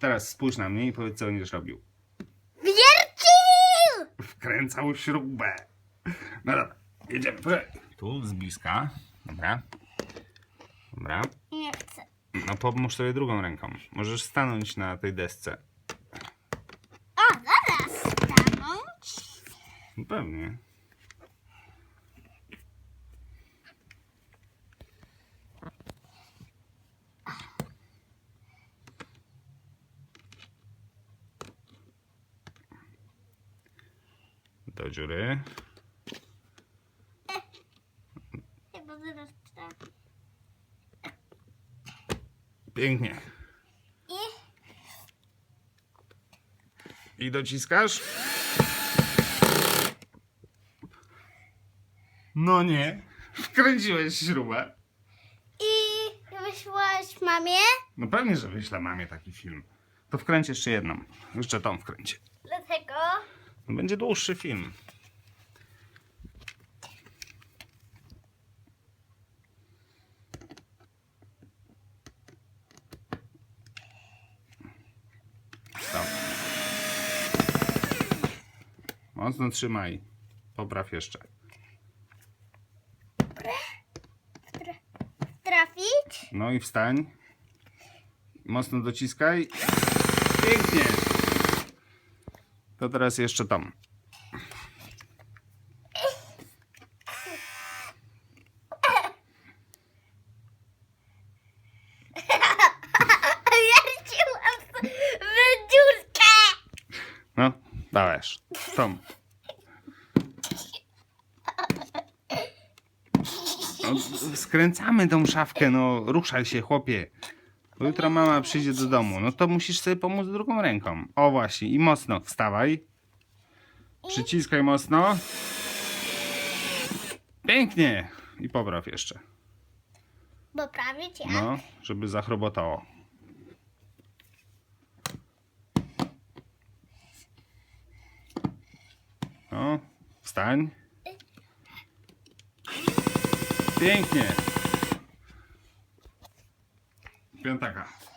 Teraz spójrz na mnie i powiedz, co będziesz robił. Wiercił! Wkręcał śrubę. No dobra, jedziemy. Tu z bliska. Dobra. Dobra. Nie chcę. No pomóż sobie drugą ręką. Możesz stanąć na tej desce. O, zaraz stanąć. No Pewnie. Do dziury. Pięknie. I dociskasz? No nie. Wkręciłeś śrubę. I wysłałeś mamie? No pewnie, że wyślę mamie taki film. To wkręć jeszcze jedną. Jeszcze tą wkręcie. Dlatego Będzie dłuższy film. Stop. Mocno trzymaj. Popraw jeszcze. trafić? No i wstań. Mocno dociskaj. Pięknie. To teraz jeszcze tam. No, dałeś. Tom. No, skręcamy tą szafkę, no ruszaj się, chłopie. Bo jutro mama przyjdzie do domu, no to musisz sobie pomóc drugą ręką. O właśnie, i mocno wstawaj. Przyciskaj mocno. Pięknie. I popraw jeszcze. Poprawić jak? No, żeby zachrobotało. No, wstań. Pięknie. pentacarpo.